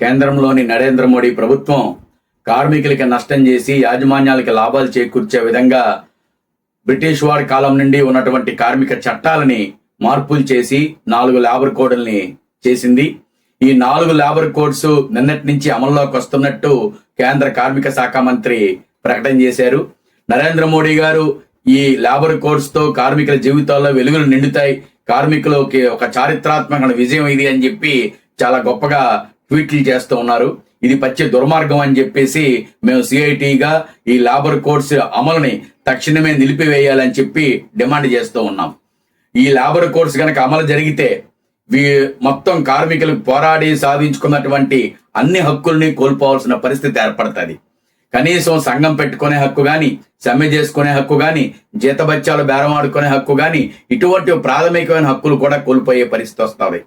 కేంద్రంలోని నరేంద్ర మోడీ ప్రభుత్వం కార్మికులకి నష్టం చేసి యాజమాన్యాలకి లాభాలు చేకూర్చే విధంగా బ్రిటిష్ వారి కాలం నుండి ఉన్నటువంటి కార్మిక చట్టాలని మార్పులు చేసి నాలుగు లేబర్ కోడ్ల్ని చేసింది. ఈ నాలుగు లేబర్ కోడ్స్ నిన్నటి నుంచి అమల్లోకి వస్తున్నట్టు కేంద్ర కార్మిక శాఖ మంత్రి ప్రకటన చేశారు. నరేంద్ర మోడీ గారు ఈ లేబర్ కోడ్స్తో కార్మికుల జీవితాల్లో వెలుగులు నిండుతాయి. కార్మికులకి ఒక చారిత్రాత్మక విజయం ఇది అని చెప్పి చాలా గొప్పగా ట్వీట్లు చేస్తూ ఉన్నారు. ఇది పచ్చే దుర్మార్గం అని చెప్పేసి మేము సిఐటిగా ఈ లేబర్ కోడ్స్ అమలుని తక్షణమే నిలిపివేయాలని చెప్పి డిమాండ్ చేస్తూ ఉన్నాం. ఈ లేబర్ కోడ్స్ కనుక అమలు జరిగితే వీ మొత్తం కార్మికులు పోరాడి సాధించుకున్నటువంటి అన్ని హక్కుల్ని కోల్పోవాల్సిన పరిస్థితి ఏర్పడుతుంది. కనీసం సంఘం పెట్టుకునే హక్కు కానీ సమ్మె చేసుకునే హక్కు కానీ జీతబత్యాలు బేరం ఆడుకునే హక్కు కానీ ఇటువంటి ప్రాథమికమైన హక్కులు కూడా కోల్పోయే పరిస్థితి వస్తుంది.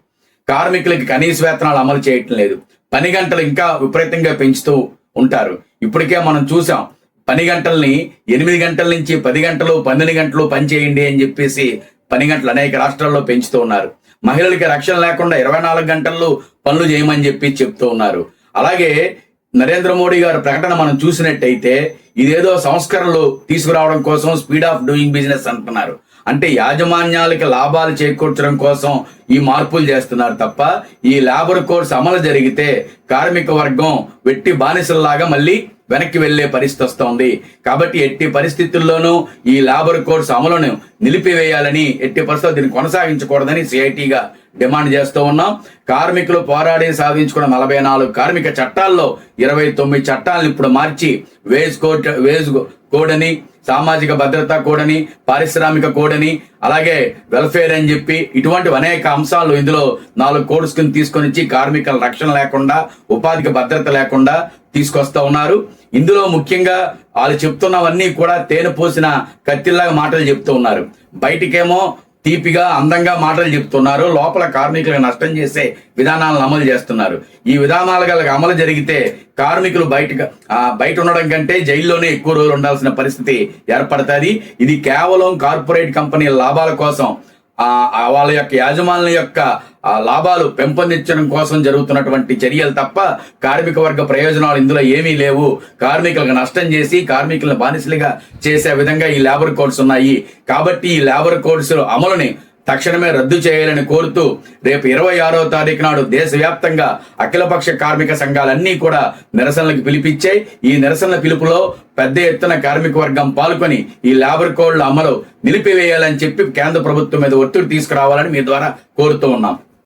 కార్మికులకి కనీస వేతనాలు అమలు చేయటం లేదు. పని గంటలు ఇంకా విపరీతంగా పెంచుతూ ఉంటారు. ఇప్పటికే మనం చూసాం పని గంటల్ని ఎనిమిది గంటల నుంచి పది గంటలు పన్నెండు గంటలు పని చేయండి అని చెప్పేసి పని గంటలు అనేక రాష్ట్రాల్లో పెంచుతూ ఉన్నారు. మహిళలకి రక్షణ లేకుండా ఇరవై నాలుగు గంటల్లో పనులు చేయమని చెప్పి చెప్తూ ఉన్నారు. అలాగే నరేంద్ర మోడీ గారి ప్రకటన మనం చూసినట్టయితే ఇదేదో సంస్కరణలు తీసుకురావడం కోసం స్పీడ్ ఆఫ్ డూయింగ్ బిజినెస్ అంటున్నారు. అంటే యాజమాన్యాలకి లాభాలు చేకూర్చడం కోసం ఈ మార్పులు చేస్తున్నారు తప్ప ఈ లేబర్ కోర్స్ అమలు జరిగితే కార్మిక వర్గం వెట్టి బానిసల్లాగా మళ్ళీ వెనక్కి వెళ్ళే పరిస్థితి వస్తోంది. కాబట్టి ఎట్టి పరిస్థితుల్లోనూ ఈ లేబర్ కోర్స్ అమలును నిలిపివేయాలని ఎట్టి పరిస్థితుల్లో దీన్ని కొనసాగించకూడదని సిఐటిగా డిమాండ్ చేస్తూ ఉన్నాం. కార్మికులు పోరాడి సాధించుకున్న నలభై నాలుగు కార్మిక చట్టాల్లో ఇరవై తొమ్మిది చట్టాలను ఇప్పుడు మార్చి వేజ్ కోడ్ వేజ్ కోడని సామాజిక భద్రత కోడని పారిశ్రామిక కోడని అలాగే వెల్ఫేర్ అని చెప్పి ఇటువంటి అనేక అంశాలు ఇందులో నాలుగు కోడ్స్ కింద తీసుకొని వచ్చి కార్మికుల రక్షణ లేకుండా ఉపాధికి భద్రత లేకుండా తీసుకొస్తా ఉన్నారు. ఇందులో ముఖ్యంగా వాళ్ళు చెప్తున్నవన్నీ కూడా తేనె పోసిన కత్తిల్లాగా మాటలు చెప్తూ ఉన్నారు. బయటికేమో తీపిగా అందంగా మాటలు చెప్తున్నారు. లోపల కార్మికులకు నష్టం చేసే విధానాలను అమలు చేస్తున్నారు. ఈ విధానాలు గల అమలు జరిగితే కార్మికులు బయట బయట ఉండడం కంటే జైల్లోనే ఎక్కువ రోజులు ఉండాల్సిన పరిస్థితి ఏర్పడుతుంది. ఇది కేవలం కార్పొరేట్ కంపెనీల లాభాల కోసం వాళ్ళ యొక్క యాజమాన్యం యొక్క లాభాలు పెంపొందించడం కోసం జరుగుతున్నటువంటి చర్యలు తప్ప కార్మిక వర్గ ప్రయోజనాలు ఇందులో ఏమీ లేవు. కార్మికులకు నష్టం చేసి కార్మికులను బానిసలుగా చేసే విధంగా ఈ లేబర్ కోడ్స్ ఉన్నాయి. కాబట్టి ఈ లేబర్ కోడ్స్ అమలుని తక్షణమే రద్దు చేయాలని కోరుతూ రేపు ఇరవై ఆరో తారీఖు నాడు దేశవ్యాప్తంగా అఖిలపక్ష కార్మిక సంఘాలన్నీ కూడా నిరసనలకు పిలిపించాయి. ఈ నిరసనల పిలుపులో పెద్ద ఎత్తున కార్మిక వర్గం పాల్గొని ఈ లేబర్ కోడ్ల అమలు నిలిపివేయాలని చెప్పి కేంద్ర ప్రభుత్వం మీద ఒత్తిడి తీసుకురావాలని మీ ద్వారా కోరుతూ ఉన్నాం.